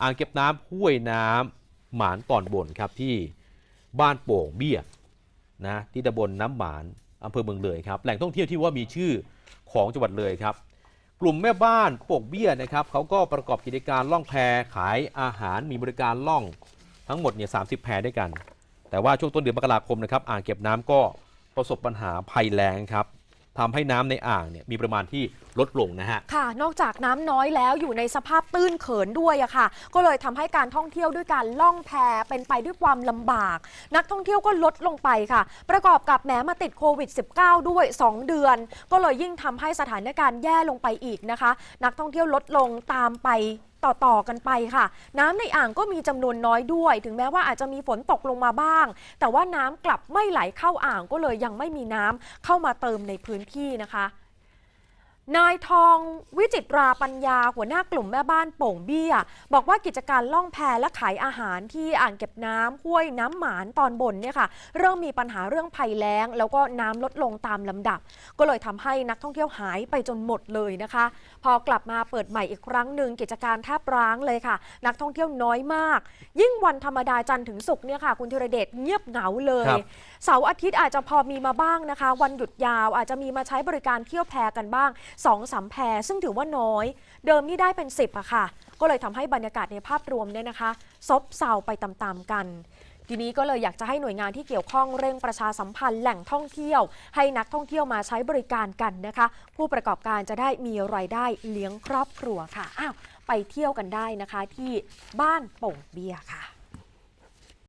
อ่างเก็บน้ำห้วยน้ำหมานตอนบนครับที่บ้านโป่งเบี้ยนะที่ตำบลน้ำหมานอำเภอเมืองเลยครับแหล่งท่องเที่ยวที่ว่ามีชื่อของจังหวัดเลยครับ กลุ่มแม่บ้านโป่งเบี้ยนะครับเขาก็ประกอบกิจการล่องแพขายอาหารมีบริการล่องทั้งหมดเนี่ยสาแพด้วยกัน แต่ว่าช่วงต้นเดือนมกราคมนะครับอ่างเก็บน้ำก็ประสบปัญหาภัยแล้งครับ ทำให้น้ำในอ่างเนี่ยมีปริมาณที่ลดลงนะฮะ ค่ะ นอกจากน้ำน้อยแล้วอยู่ในสภาพตื้นเขินด้วยอะค่ะ ก็เลยทำให้การท่องเที่ยวด้วยการล่องแพเป็นไปด้วยความลำบาก นักท่องเที่ยวก็ลดลงไปค่ะ ประกอบกับแม้มาติดโควิด -19 ด้วย 2 เดือน ก็เลยยิ่งทำให้สถานการณ์แย่ลงไปอีกนะคะ นักท่องเที่ยวลดลงตามไป ต่อๆกันไปค่ะ น้ำในอ่างก็มีจำนวนน้อยด้วย ถึงแม้ว่าอาจจะมีฝนตกลงมาบ้าง แต่ว่าน้ำกลับไม่ไหลเข้าอ่างก็เลยยังไม่มีน้ำเข้ามาเติมในพื้นที่นะคะ นายทองวิจิตราปัญญาหัวหน้ากลุ่มแม่บ้านโป่งเบี้ย บอกว่ากิจการล่องแพและขายอาหารที่อ่างเก็บน้ำห้วยน้ำหมานตอนบนเนี่ยค่ะ เริ่มมีปัญหาเรื่องภัยแล้ง แล้วก็น้ำลดลงตามลำดับ ก็เลยทำให้นักท่องเที่ยวหายไปจนหมดเลยนะคะ พอกลับมาเปิดใหม่อีกครั้งหนึ่งกิจการแทบร้างเลยค่ะ นักท่องเที่ยวน้อยมาก ยิ่งวันธรรมดาจันทร์ถึงศุกร์เนี่ยค่ะ คุณธีรเดชเงียบเหงาเลยครับ เสาร์อาทิตย์อาจจะพอมีมาบ้างนะคะ วันหยุดยาวอาจจะมีมาใช้บริการเที่ยวแพกันบ้าง2องสามแพซึ่งถือว่าน้อย เดิมนี่ได้เป็น 10อะค่ะ ก็เลยทำให้บรรยากาศในภาพรวมเนี่ยนะคะซบเซาไปตามๆกันทีนี้ก็เลยอยากจะให้หน่วยงานที่เกี่ยวข้องเร่งประชาสัมพันธ์แหล่งท่องเที่ยว ให้นักท่องเที่ยวมาใช้บริการกันนะคะ ผู้ประกอบการจะได้มีรายได้เลี้ยงครอบครัวค่ะอ้าวไปเที่ยวกันได้นะคะที่บ้านโป่งเบียร์ค่ะ